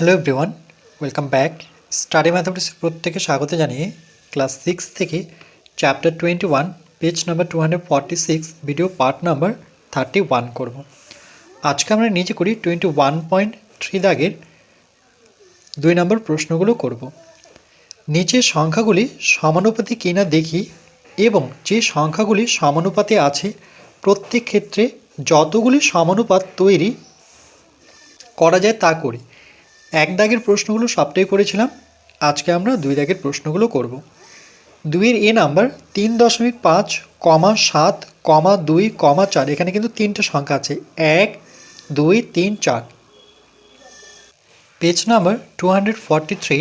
Hello everyone welcome back study ম্যাথামেটিক্সের প্রত্যেকে স্বাগত জানিয়ে ক্লাস সিক্স থেকে chapter twenty one page number two hundred forty six video part number thirty one করব। আজকে আমরা নিচে করি টোয়েন্টি ওয়ান পয়েন্ট থ্রি দাগের দুই নম্বর প্রশ্নগুলো করব। নিচের সংখ্যাগুলি সমানুপাতি কিনা দেখি এবং যে সংখ্যাগুলি সমানুপাতে আছে, প্রত্যেক ক্ষেত্রে যতগুলি সমানুপাত তৈরি করা যায় তা করি। এক দাগের প্রশ্নগুলো সবটাই করেছিলাম। আজকে আমরা দুই দাগের প্রশ্নগুলো করব। দুইয়ের এ নাম্বার তিন দশমিক পাঁচ, কমা সাত, কমা দুই, কমা চার। এখানে কিন্তু তিনটে সংখ্যা আছে। এক, দুই, তিন, চার। Page number two hundred forty three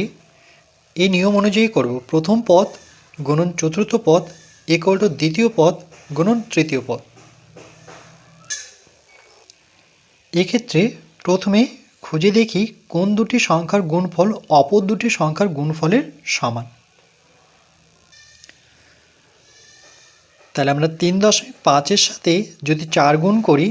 এই নিয়ম অনুযায়ী করব। প্রথম পদ গুণন চতুর্থ পদ ইকুয়াল টু দ্বিতীয় পদ গুণন তৃতীয় পদ। এক্ষেত্রে প্রথমে খুঁজে দেখি কোন দুটি সংখ্যার গুণফল অপর দুটি সংখ্যার গুণফলের সমান। তাহলে আমরা তিন দশমিক পাঁচের সাথে যদি চার গুণ করি,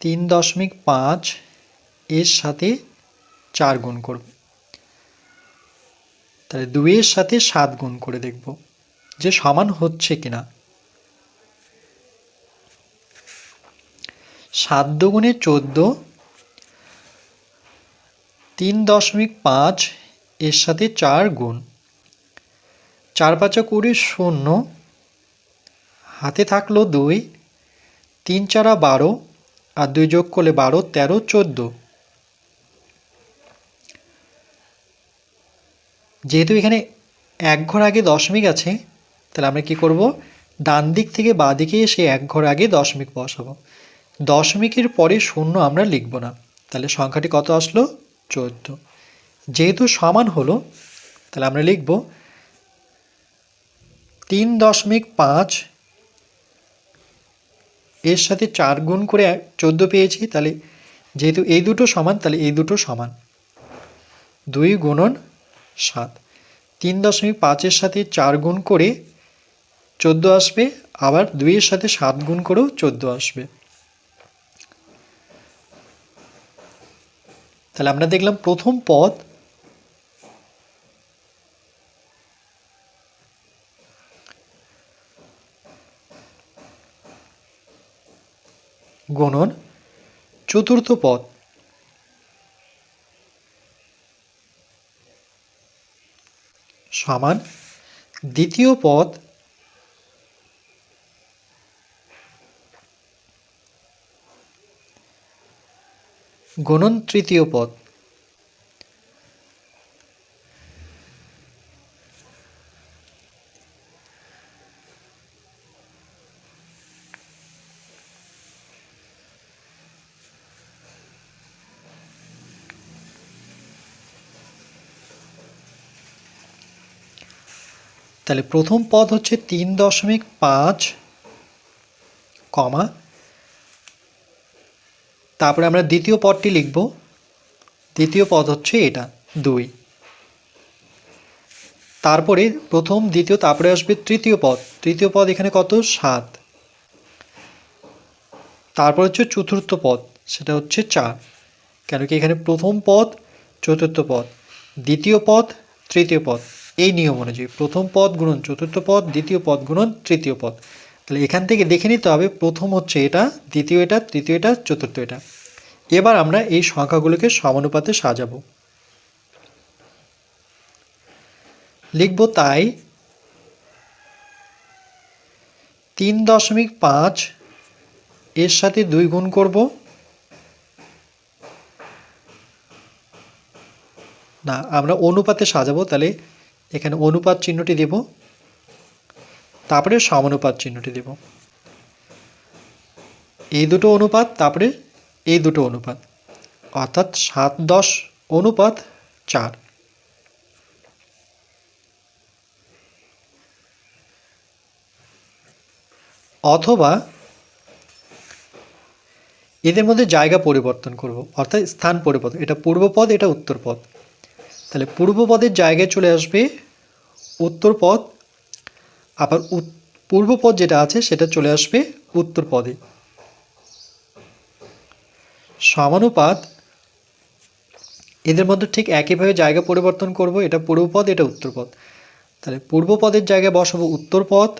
তিন দশমিক পাঁচ এর সাথে চার গুণ করব। তাহলে দুইয়ের সাথে সাত গুণ করে দেখব যে সমান হচ্ছে কিনা। সাত দুগুণে চোদ্দ, তিন দশমিক পাঁচ, এর সাথে চার গুণ। চার পাঁচা কুড়ি শূন্য, হাতে থাকল দুই, তিন চারা বারো, আর দুই যোগ করলে বারো, তেরো, চোদ্দ। যেহেতু এখানে এক ঘর আগে দশমিক আছে, তাহলে আমরা কি করব? ডান দিক থেকে বাঁ দিকে এসে এক ঘর আগে দশমিক বসাবো। দশমিকের পরে শূন্য আমরা লিখব না। তাহলে সংখ্যাটি কত আসলো? চোদ্দ। যেহেতু সমান হলো, তাহলে আমরা লিখব তিন দশমিক পাঁচ এর সাথে চার গুণ করে চোদ্দ পেয়েছি, তাহলে যেহেতু এই দুটো সমান, তাহলে এই দুটো সমান। দুই গুণন সাত। তিন দশমিক পাঁচের সাথে চার গুণ করে চোদ্দ আসবে, আবার দুইয়ের সাথে সাত গুণ করেও চোদ্দ আসবে। তাহলে আমরা দেখলাম প্রথম পদ গুণন চতুর্থ পদ। সমান দ্বিতীয় পদ গুণন তৃতীয় পদ। তাহলে প্রথম পদ হচ্ছে তিন দশমিক পাঁচ কমা তারপরে আমরা দ্বিতীয় পদটি লিখব। দ্বিতীয় পদ হচ্ছে এটা, দুই। তারপরে প্রথম, দ্বিতীয়, তারপরে আসবে তৃতীয় পদ। তৃতীয় পদ এখানে কত? সাত। তারপর হচ্ছে চতুর্থ পদ, সেটা হচ্ছে চার। কেন কি এখানে প্রথম পদ, চতুর্থ পদ। দ্বিতীয় পদ, তৃতীয় পদ। এই নিয়ম অনুযায়ী প্রথম পদ গুণন চতুর্থ পদ, দ্বিতীয় পদ গুণন তৃতীয় পদ। তাহলে এখান থেকে দেখে নিতে হবে প্রথম হচ্ছে এটা, দ্বিতীয় এটা, তৃতীয় এটা, চতুর্থ এটা। এবার আমরা এই সংখ্যাগুলোকে সমানুপাতে সাজাবো। লিখব তাই, তিন দশমিক পাঁচ, এর সাথে দুই গুণ করব। না, আমরা অনুপাতে সাজাবো, তাহলে এখানে অনুপাত চিহ্নটি দেব। তারপরে সমানুপাত চিহ্নটি দেব। এই দুটো অনুপাত, তারপরে এই দুটো অনুপাত। অর্থাৎ সাত দশ অনুপাত চার। অথবা এদের মধ্যে জায়গা পরিবর্তন করব, অর্থাৎ স্থান পরিবর্তন। এটা পূর্বপদ এটা উত্তর পদ। তাহলে পূর্ব পদের জায়গায় চলে আসবে উত্তর পদ আবার পূর্বপদ যেটা আছে সেটা চলে আসবে উত্তর পদে। সমানুপাত, এদের মধ্যে ঠিক একইভাবে জায়গা পরিবর্তন করব, এটা পূর্বপদ এটা উত্তরপদ তাহলে পূর্বপদের জায়গায় বসাবো উত্তরপদ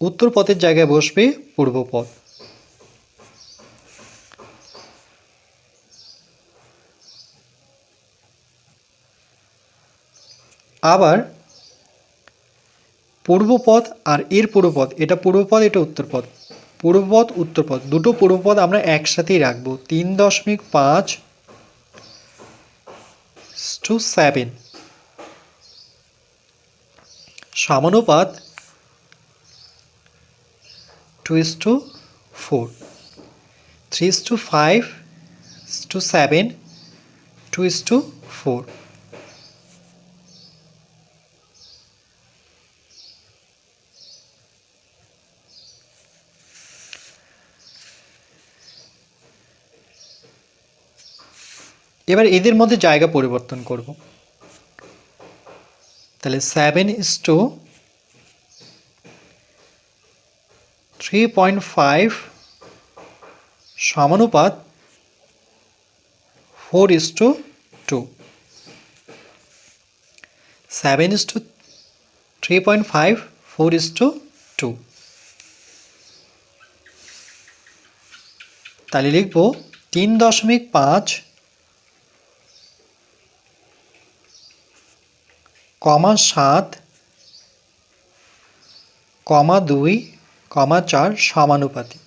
উত্তর পথের জায়গায় বসবে পূর্বপদ আবার পূর্বপদ আর এর পূর্বপদ, এটা পূর্বপদ, এটা উত্তরপদ। পূর্বপদ, উত্তরপদ, দুটো পূর্বপদ আমরা একসাথেই রাখব। তিন দশমিক পাঁচ two seven সমানুপাত two is to four three is to five to seven two is to four এবার এদের মধ্যে জায়গা পরিবর্তন করব। তাহলে seven is to three point five সমানুপাত four is to two seven is to three point five four is to two তাহলে লিখব তিন দশমিক পাঁচ কমা সাত কমা দুই কমা চার সমানুপাতি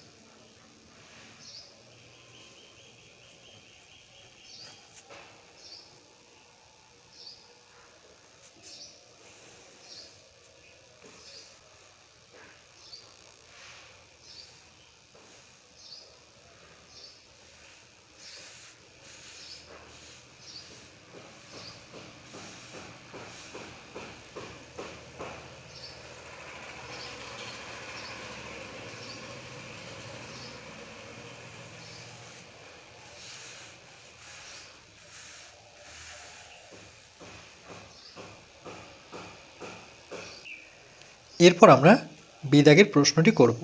এরপর আমরা বিদাগের প্রশ্নটি করব।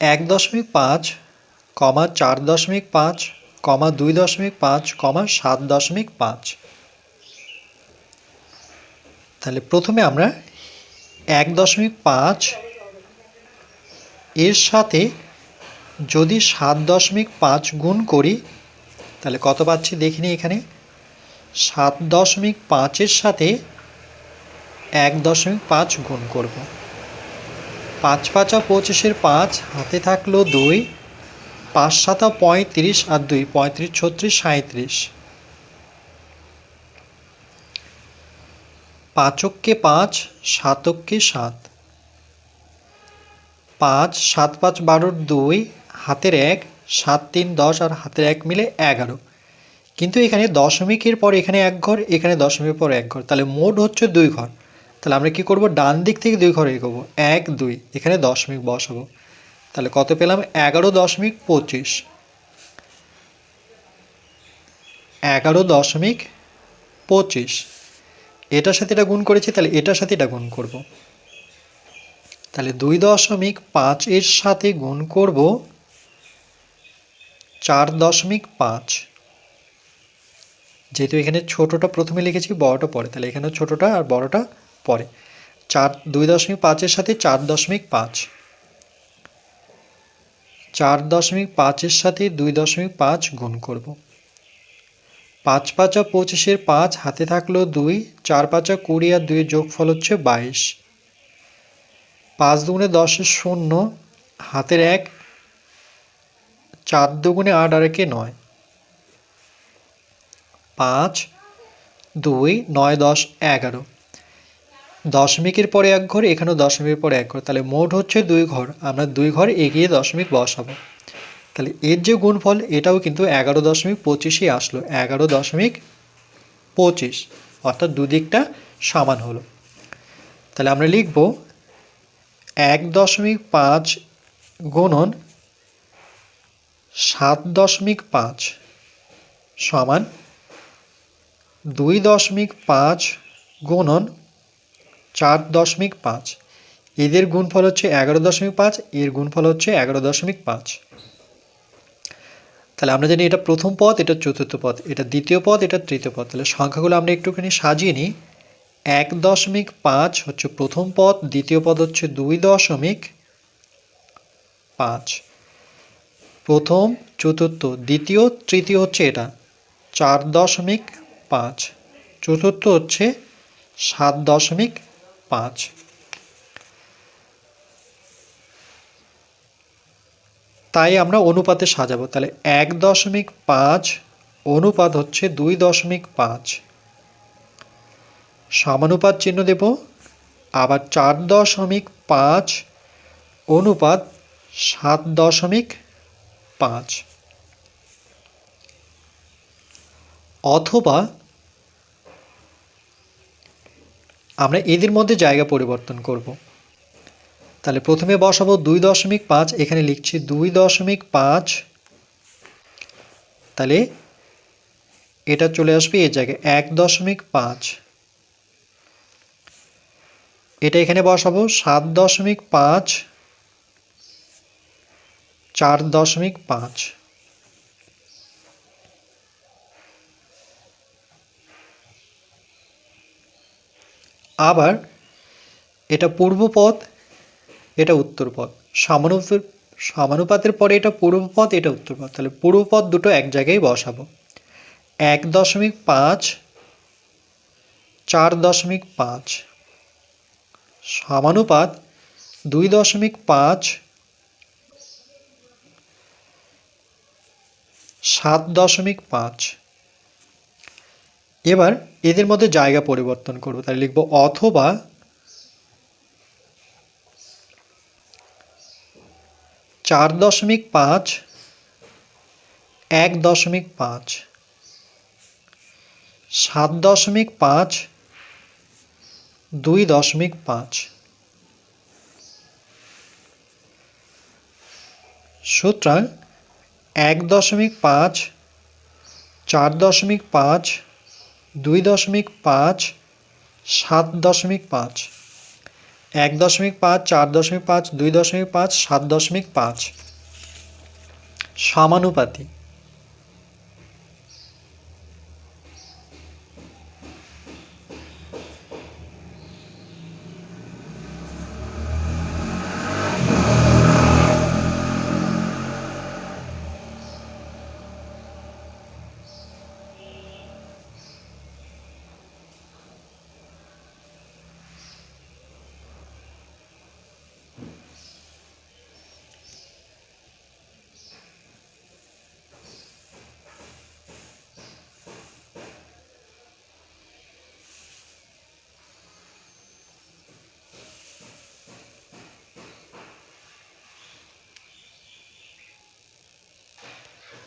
এক দশমিক পাঁচ, কমা চার দশমিক পাঁচ, কমা দুই দশমিক পাঁচ, কমা সাত দশমিক পাঁচ। তাহলে প্রথমে আমরা এক দশমিক পাঁচ এর সাথে যদি সাত দশমিক পাঁচ গুণ করি, তাহলে কত পাচ্ছি দেখিনি এখানে? সাত দশমিক পাঁচের সাথে এক দশমিক পাঁচ গুণ করব। পাঁচ পাঁচা পঁচিশের পাঁচ, হাতে থাকল দুই, পাঁচ সাতা পঁয়ত্রিশ আর দুই, পঁয়ত্রিশ, ছত্রিশ সাঁত্রিশ পাঁচককে পাঁচ, সাতককে সাত। পাঁচ সাত পাঁচ বারোর দুই, হাতের এক, সাত তিন দশ আর হাতের এক মিলে এগারো। কিন্তু এখানে দশমিকের পর এখানে এক ঘর, এখানে দশমিকের পর এক ঘর। তাহলে মোট হচ্ছে দুই ঘর। তাহলে আমরা কি করব? ডান দিক থেকে দুই ঘরে এগোবো। এক, দুই। এখানে দশমিক বসাবো তাহলে কত পেলাম? এগারো দশমিক পঁচিশ। এগারো দশমিক পঁচিশ। এটার সাথে এটা গুণ করেছি, তাহলে এটার সাথে এটা গুণ করব। তাহলে দুই দশমিক পাঁচ এর সাথে গুণ করব চার দশমিক পাঁচ। যেহেতু এখানে ছোটোটা প্রথমে লিখেছি, বড়টা পরে। তাহলে এখানে ছোটোটা আর বড়টা পরে। চার, দুই দশমিক পাঁচের সাথে চার দশমিক পাঁচ। চার দশমিক পাঁচের সাথে দুই দশমিক পাঁচ গুণ করব। পাঁচ পাঁচা পঁচিশের পাঁচ হাতে থাকল দুই, চার পাঁচা কুড়ি আর দুইয়ের যোগফল হচ্ছে বাইশ। পাঁচ দুগুণে দশের শূন্য, হাতের এক, চার দুগুণে আট আর একে নয়। পাঁচ, দুই, নয় দশ, এগারো। দশমিকের পরে এক ঘর, এখানেও দশমিকের পরে এক ঘর। তাহলে মোট হচ্ছে দুই ঘর। আমরা দুই ঘর এগিয়ে দশমিক বসাবো। তাহলে এর যে গুণফল, এটাও কিন্তু এগারো দশমিক পঁচিশই আসলো। এগারো দশমিক পঁচিশ। অর্থাৎ দুদিকটা সমান হলো। তাহলে আমরা লিখব এক দশমিক পাঁচ গুণন সাত দশমিক পাঁচ সমান দুই দশমিক পাঁচ গুণন চার দশমিক পাঁচ। এদের গুণফল হচ্ছে এগারো দশমিক পাঁচ, এর গুণফল হচ্ছে এগারো দশমিক পাঁচ। তাহলে আমরা জানি এটা প্রথম পদ, এটা চতুর্থ পদ, এটা দ্বিতীয় পদ, এটা তৃতীয় পদ। তাহলে সংখ্যাগুলো আমরা একটুখানি সাজিয়ে নিই। এক দশমিক পাঁচ হচ্ছে প্রথম পদ, দ্বিতীয় পদ হচ্ছে দুই দশমিক পাঁচ। প্রথম, চতুর্থ, দ্বিতীয়, তৃতীয় হচ্ছে এটা, চার দশমিক পাঁচ। চতুর্থ হচ্ছে সাত দশমিক পাঁচ। তাই আমরা অনুপাতে সাজাবো। তাহলে এক দশমিক পাঁচ, অনুপাত হচ্ছে দুই দশমিক পাঁচ। সমানুপাত চিহ্ন দেব, আবার চার দশমিক পাঁচ, অনুপাত সাত দশমিক পাঁচ। অথবা আমরা এদের মধ্যে জায়গা পরিবর্তন করব। তাহলে প্রথমে বসাবো দুই দশমিক পাঁচ, এখানে লিখছি দুই দশমিক পাঁচ। তাহলে এটা চলে আসবে এই জায়গায় এক দশমিক পাঁচ। এটা এখানে বসাবো সাত দশমিক পাঁচ, চার দশমিক পাঁচ। আবার এটা পূর্ব পথ, এটা উত্তর পথ। সমানুপাতের পরে এটা পূর্ব পথ, এটা উত্তর পথ। তাহলে পূর্ব পথ দুটো এক জায়গায় বসাবো। এক দশমিক পাঁচ, চার দশমিক পাঁচ। সমানুপাত দুই দশমিক পাঁচ, সাত দশমিক পাঁচ। এবার এদের মধ্যে জায়গা পরিবর্তন করব। তাহলে লিখব অথবা চার দশমিক পাঁচ, এক দশমিক পাঁচ, সাত দশমিক পাঁচ, দুই দশমিক পাঁচ। সুতরাং এক দশমিক পাঁচ, চার দশমিক পাঁচ দুই দশমিক পাঁচ, সাত দশমিক পাঁচ, এক দশমিক পাঁচ, চার দশমিক পাঁচ, দুই দশমিক পাঁচ, সাত দশমিক পাঁচ। সমানুপাতি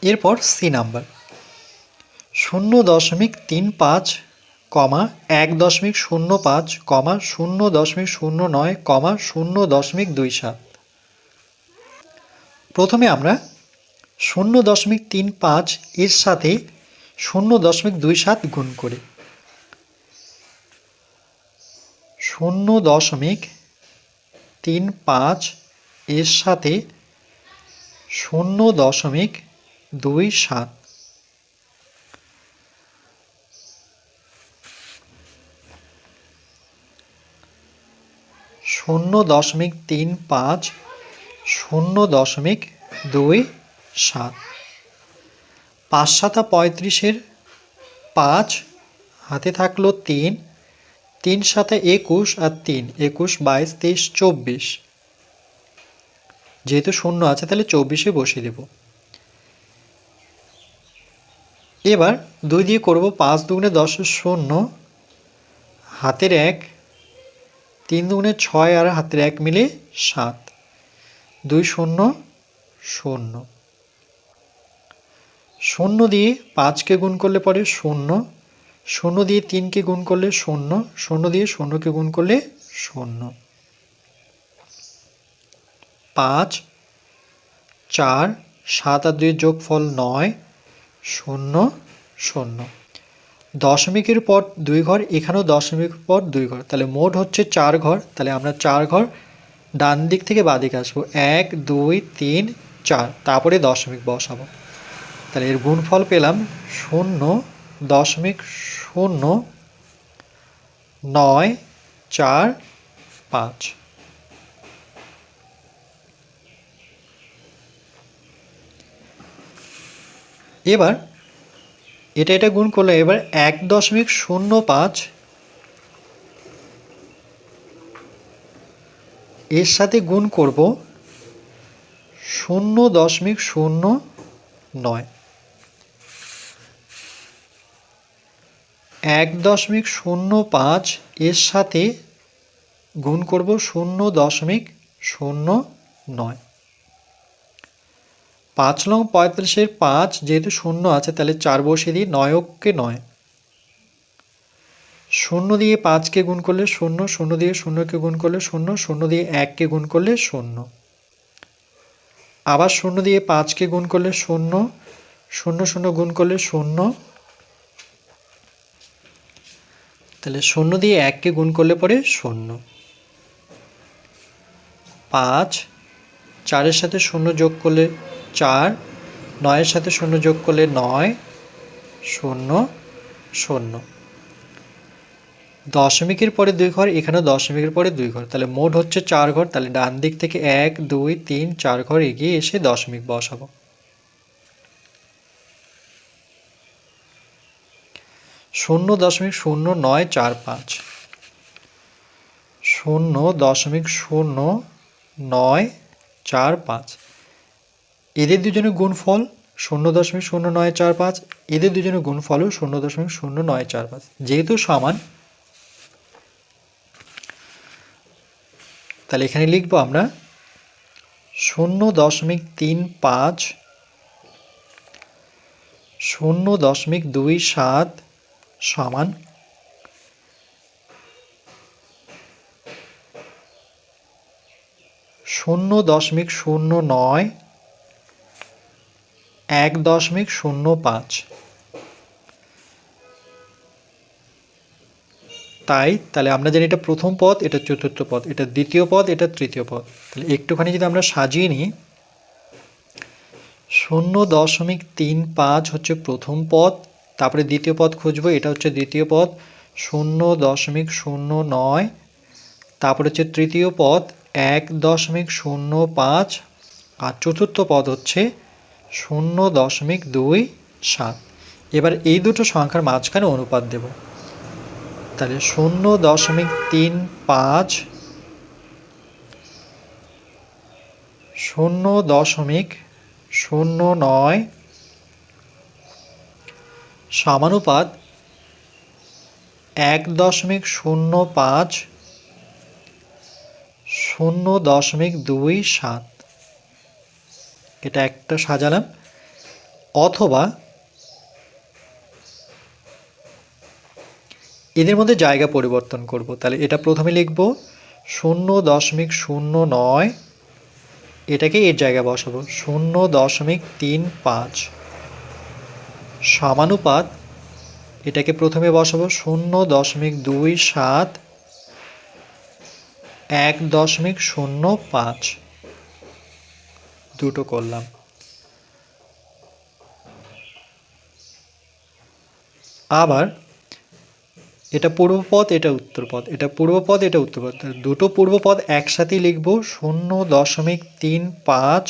এরপর সি নাম্বার শূন্য দশমিক তিন পাঁচ কমা এক দশমিক শূন্য পাঁচ কমা শূন্য দশমিক শূন্য নয় কমা শূন্য দশমিক দুই সাত। প্রথমে আমরা শূন্য দশমিক তিন পাঁচ এর সাথে শূন্য দশমিক দুই সাত গুণ করি। শূন্য দশমিক তিন পাঁচ এর সাথে শূন্য দশমিক দুই সাত। শূন্য দশমিক তিন পাঁচ, শূন্য দশমিক দুই সাত। পাঁচ সাতা পঁয়ত্রিশের পাঁচ, হাতে থাকল তিন তিন সাথে একুশ আর তিন, একুশ বাইশ, তেইশ, চব্বিশ। যেহেতু শূন্য আছে, তাহলে চব্বিশে বসিয়ে দেব। এবার দুই দিয়ে করব পাঁচ দুগুণে দশ শূন্য, হাতের এক, তিন দুগুণে ছয় আর হাতের এক মিলে সাত, দুই শূন্য শূন্য। শূন্য দিয়ে পাঁচকে গুণ করলে পরে শূন্য শূন্য দিয়ে তিনকে গুণ করলে শূন্য শূন্য দিয়ে শূন্যকে গুণ করলে শূন্য। পাঁচ, চার, সাত আর দুই যোগফল নয় শূন্য শূন্য। দশমিকের পর দুই ঘর, এখানেও দশমিকের পর দুই ঘর। তাহলে মোট হচ্ছে চার ঘর। তাহলে আমরা চার ঘর ডান দিক থেকে বাদিকে আসব। এক, দুই, তিন, চার। তারপরে দশমিক বসাবো। তাহলে এর গুণফল পেলাম শূন্য, দশমিক শূন্য, নয়, চার, পাঁচ। এবার এটা এটা গুণ করলে এবার এক দশমিক শূন্য পাঁচ এর সাথে গুণ করব শূন্য দশমিক শূন্য নয়। এক দশমিক শূন্য পাঁচ এর সাথে গুণ করব শূন্য দশমিক শূন্য নয়। পাঁচ নং পঁয়তাল্লিশের পাঁচ যেহেতু শূন্য আছে, তাহলে চার বসিয়ে দিই নয়ককে নয়। শূন্য দিয়ে পাঁচকে গুণ করলে শূন্য শূন্য দিয়ে শূন্যকে গুণ করলে শূন্য শূন্য দিয়ে এককে গুণ করলে শূন্য। আবার শূন্য দিয়ে পাঁচকে গুণ করলে শূন্য শূন্য শূন্য গুণ করলে শূন্য। তাহলে শূন্য দিয়ে এককে গুণ করলে পরে শূন্য। পাঁচ, চারের সাথে শূন্য যোগ করলে চার, নয়ের সাথে শূন্য যোগ করলে নয়, শূন্য শূন্য। দশমিকের পরে দুই ঘর, এখানেও দশমিকের পরে দুই ঘর। তাহলে মোট হচ্ছে চার ঘর, তাহলে ডান দিক থেকে এক, দুই, তিন, চার ঘর এগিয়ে এসে দশমিক বসাবো। শূন্য দশমিক শূন্য নয়, চার, পাঁচ। শূন্য দশমিক শূন্য নয়, চার, পাঁচ। এদের দুজনের গুণফল শূন্য দশমিক শূন্য নয় চার পাঁচ, এদের দুজনের গুণফলও শূন্য দশমিক শূন্য নয় চার পাঁচ। যেহেতু সমান, তাহলে এখানে লিখব আমরা শূন্য দশমিক তিন পাঁচ, শূন্য দশমিক দুই সাত সমান শূন্য দশমিক শূন্য নয় এক দশমিক শূন্য পাঁচ। তাই, তাহলে আমরা জানি এটা প্রথম পদ, এটা চতুর্থ পদ, এটা দ্বিতীয় পদ, এটা তৃতীয় পদ। তাহলে একটুখানি যদি আমরা সাজিয়ে নিই, শূন্য দশমিক তিন পাঁচ হচ্ছে প্রথম পদ, তারপরে দ্বিতীয় পদ খুঁজবো, এটা হচ্ছে দ্বিতীয় পদ, শূন্য দশমিক শূন্য নয়, তারপরে হচ্ছে তৃতীয় পদ, এক দশমিক শূন্য পাঁচ, আর চতুর্থ পদ হচ্ছে শূন্য দশমিক দুই সাত। এবার এই দুটো সংখ্যার মাঝখানে অনুপাত দেব। তাহলে শূন্য দশমিক তিন পাঁচ, শূন্য দশমিক শূন্য নয় সমানুপাত এক দশমিক শূন্য পাঁচ, শূন্য দশমিক দুই সাত। এটা একটা সাজালাম। অথবা এদের মধ্যে জায়গা পরিবর্তন করব। তাহলে এটা প্রথমে লিখব শূন্য দশমিক শূন্য নয়। এটাকে এর জায়গায় বসাবো। শূন্য দশমিক তিন পাঁচ। সমানুপাত এটাকে প্রথমে বসাবো শূন্য দশমিক দুই সাত। এক দশমিক শূন্য পাঁচ। দুটো করলাম। আবার এটা পূর্বপদ এটা উত্তরপদ এটা পূর্বপদ এটা উত্তরপদ তাহলে দুটো পূর্বপদ একসাথেই লিখব, শূন্য দশমিক তিন পাঁচ,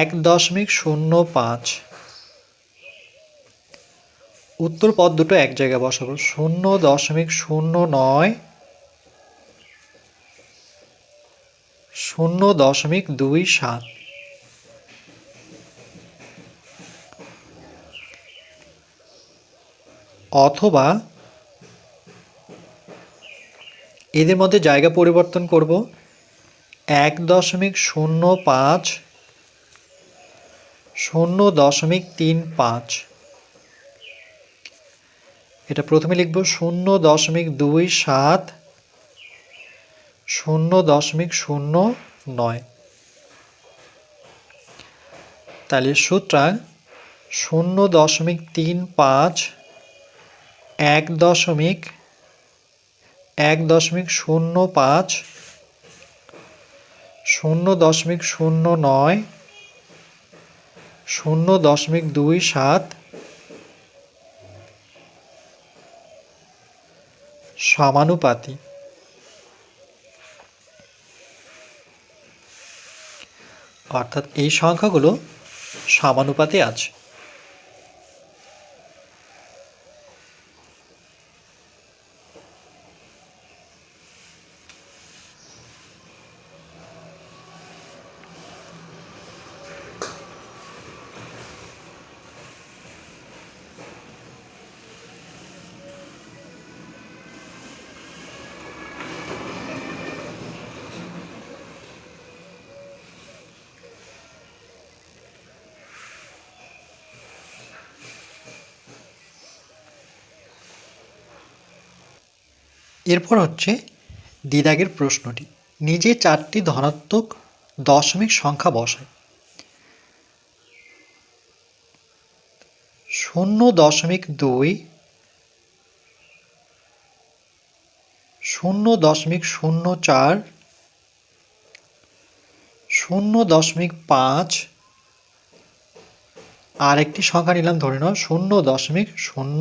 এক দশমিক শূন্য পাঁচ। উত্তর পদ দুটো এক জায়গায় বসাবো, শূন্য দশমিক শূন্য নয় শূন্য দশমিক দুই সাত। অথবা এদের মধ্যে জায়গা পরিবর্তন করব। এক দশমিক শূন্য পাঁচ, শূন্য দশমিক তিন পাঁচ। এটা প্রথমে লিখব শূন্য দশমিক দুই সাত শূন্য দশমিক শূন্য নয়। তাহলে সুতরাং শূন্য দশমিক তিন পাঁচ, এক দশমিক এক দশমিক শূন্য পাঁচ, শূন্য দশমিক শূন্য নয়, শূন্য দশমিক দুই সাত সমানুপাতি অর্থাৎ এই সংখ্যাগুলো সমানুপাতে আছে। এরপর হচ্ছে দিদাগের প্রশ্নটি। নিজে চারটি ধনাত্মক দশমিক সংখ্যা বসায়। শূন্য দশমিক দুই, শূন্য দশমিক শূন্য চার, শূন্য দশমিক পাঁচ আর একটি সংখ্যা নিলাম ধরে নাও, শূন্য দশমিক শূন্য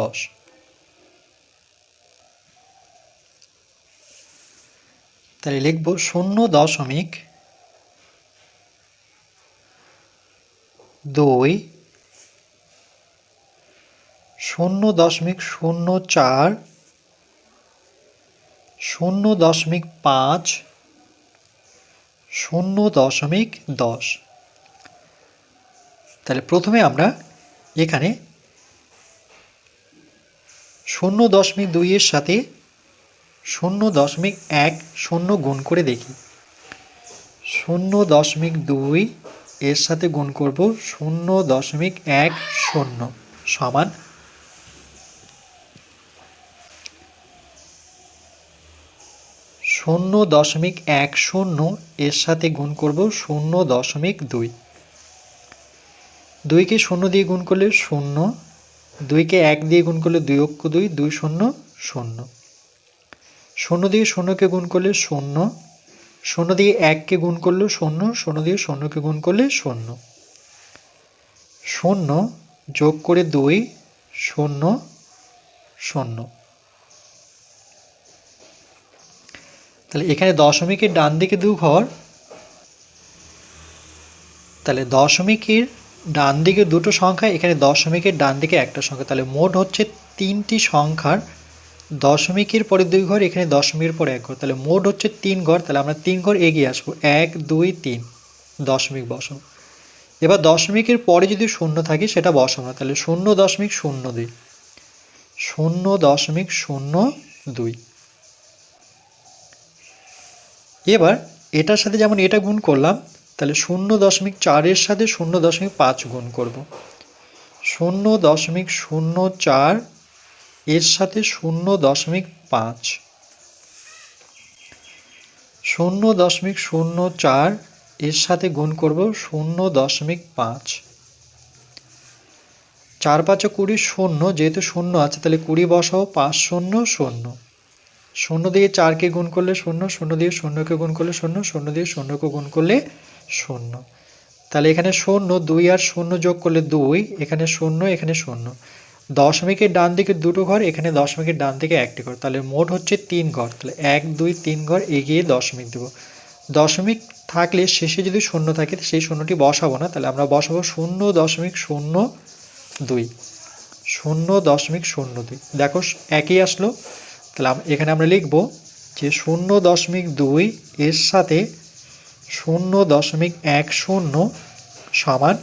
দশ। তাহলে লিখব শূন্য দশমিক দুই শূন্য দশমিক শূন্য চার শূন্য দশমিক পাঁচ শূন্য দশমিক দশ। তাহলে প্রথমে আমরা এখানে শূন্য দশমিক দুইয়ের সাথে শূন্য দশমিক এক শূন্য গুণ করে দেখি। শূন্য দশমিক দুই এর সাথে গুণ করব শূন্য দশমিক এক শূন্য সমান শূন্য দশমিক এক শূন্য এর সাথে গুণ করব শূন্য দশমিক দুই। দুইকে শূন্য দিয়ে গুণ করলে শূন্য, দুইকে এক দিয়ে গুণ করলে দুই অক্ষ দুই দুই শূন্য শূন্য। শূন্য দিয়ে শূন্যকে গুণ করলে শূন্য শূন্য দিয়ে এককে গুণ করলে শূন্য শূন্য দিয়ে শূন্যকে গুণ করলে শূন্য। শূন্য যোগ করে দুই, শূন্য শূন্য। তাহলে এখানে দশমিকের ডান দিকে দু ঘর, তাহলে দশমিকের ডান দিকে দুটো সংখ্যা, এখানে দশমিকের ডান দিকে একটা সংখ্যা, তাহলে মোট হচ্ছে তিনটি সংখ্যার দশমিকের পরে দুই ঘর, এখানে দশমিকের পরে এক ঘর। তাহলে মোট হচ্ছে তিন ঘর, তাহলে আমরা তিন ঘর এগিয়ে আসব। এক, দুই, তিন। দশমিক বসাবো। এবার দশমিকের পরে যদি শূন্য থাকে, সেটা বসাবো না। তাহলে শূন্য দশমিক শূন্য দুই। শূন্য দশমিক শূন্য দুই। এবার এটার সাথে যেমন এটা গুণ করলাম, তাহলে শূন্য দশমিক চারের সাথে শূন্য দশমিক পাঁচ গুণ করব। শূন্য দশমিক শূন্য চার এর সাথে শূন্য দশমিক পাঁচ। শূন্য দশমিক শূন্য চার এর সাথে গুণ করব শূন্য দশমিক পাঁচ। চার পাঁচে কুড়ি শূন্য, যেহেতু শূন্য আছে, তাহলে কুড়ি বসাও, পাঁচ শূন্য শূন্য। শূন্য দিয়ে চারকে গুণ করলে শূন্য শূন্য দিয়ে শূন্যকে গুণ করলে শূন্য শূন্য দিয়ে শূন্যকে গুণ করলে শূন্য। তাহলে এখানে শূন্য দুই আর শূন্য যোগ করলে দুই, এখানে শূন্য এখানে শূন্য। দশমিকের ডান দিকে দুটো ঘর, এখানে দশমিকের ডান দিকে একটি ঘর। তাহলে মোট হচ্ছে তিন ঘর। তাহলে এক, দুই, তিন ঘর এগিয়ে দশমিক দেবো। দশমিক থাকলে শেষে যদি শূন্য থাকে, সেই শূন্যটি বসাবো না। তাহলে আমরা বসাবো শূন্য দশমিক শূন্য দুই। শূন্য দশমিক শূন্য দুই। দেখো, একই আসলো। তাহলে এখানে আমরা লিখব যে শূন্য দশমিক দুই এর সাথে শূন্য দশমিক এক শূন্য সমান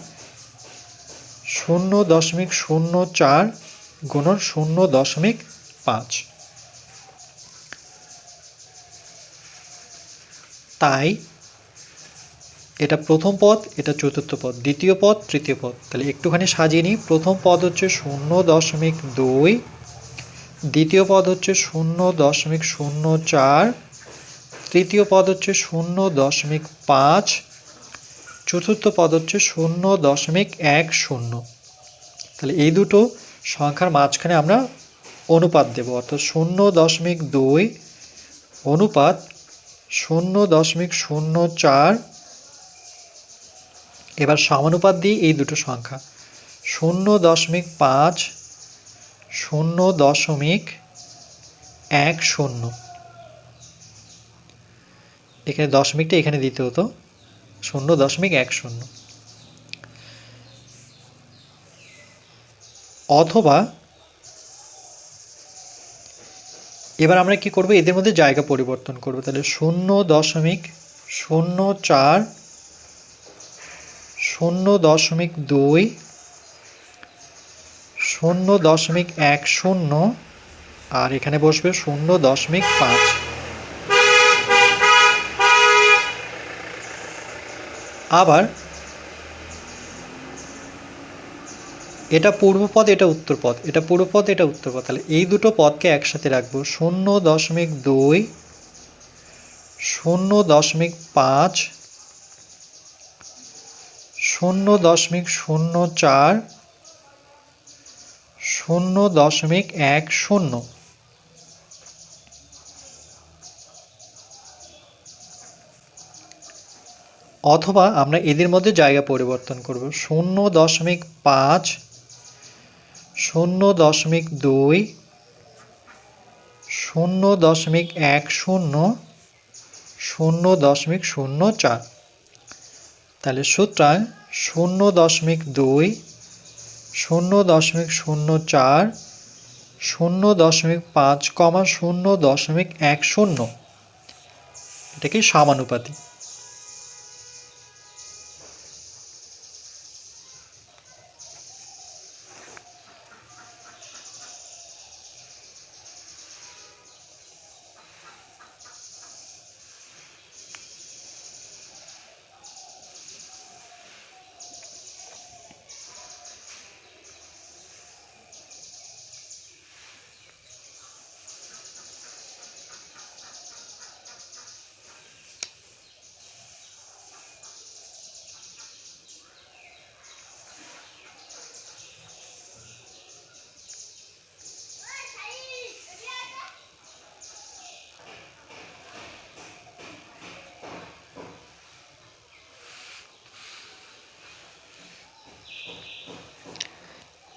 শূন্য দশমিক শূন্য চার গুণন শূন্য দশমিক পাঁচ। তাই এটা প্রথম পদ, এটা চতুর্থ পদ, দ্বিতীয় পদ, তৃতীয় পদ। তাহলে একটুখানি সাজিয়ে নিই। প্রথম পদ হচ্ছে শূন্য দশমিক দুই, দ্বিতীয় পদ হচ্ছে শূন্য দশমিক শূন্য চার, তৃতীয় পদ হচ্ছে শূন্য দশমিক পাঁচ চতুর্থ পদ হচ্ছে শূন্য দশমিক এক শূন্য। তাহলে এই দুটো সংখ্যার মাঝখানে আমরা অনুপাত দেব। অর্থাৎ শূন্য দশমিক দুই অনুপাত শূন্য দশমিক শূন্য চার। এবার সমানুপাত দিই এই দুটো সংখ্যা। শূন্য দশমিক পাঁচ, শূন্য দশমিক এক শূন্য। এখানে দশমিকটা এখানে দিতে হতো। শূন্য দশমিক এক শূন্য। অথবা এবার আমরা কি করব? এদের মধ্যে জায়গা পরিবর্তন করব। তাহলে শূন্য দশমিক শূন্য চার, শূন্য দশমিক দুই, শূন্য দশমিক এক শূন্য, আর এখানে বসবে শূন্য দশমিক পাঁচ। আবার এটা পূর্বপদ এটা উত্তরপদ এটা পূর্বপদ এটা উত্তরপদ তাহলে এই দুটো পদকে একসাথে রাখব। শূন্য দশমিক দুই, শূন্য দশমিক পাঁচ, শূন্য দশমিক শূন্য চার, শূন্য দশমিক এক শূন্য। অথবা আমরা এদের মধ্যে জায়গা পরিবর্তন করব। শূন্য দশমিক পাঁচ, শূন্য দশমিক দুই, শূন্য দশমিক এক শূন্য শূন্য দশমিক শূন্য চার। তাহলে সুতরাং শূন্য দশমিক দুই, শূন্য দশমিক শূন্য চার, শূন্য দশমিক পাঁচ কমা শূন্য দশমিক এক শূন্য। এটা কি সমানুপাতি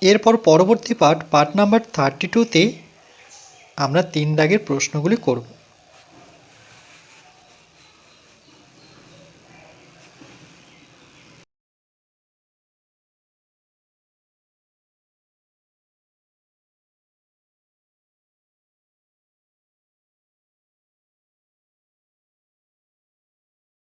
এরপর পরবর্তী পার্ট পার্ট নাম্বার থার্টি টুতে আমরা তিন দাগের প্রশ্নগুলি করব।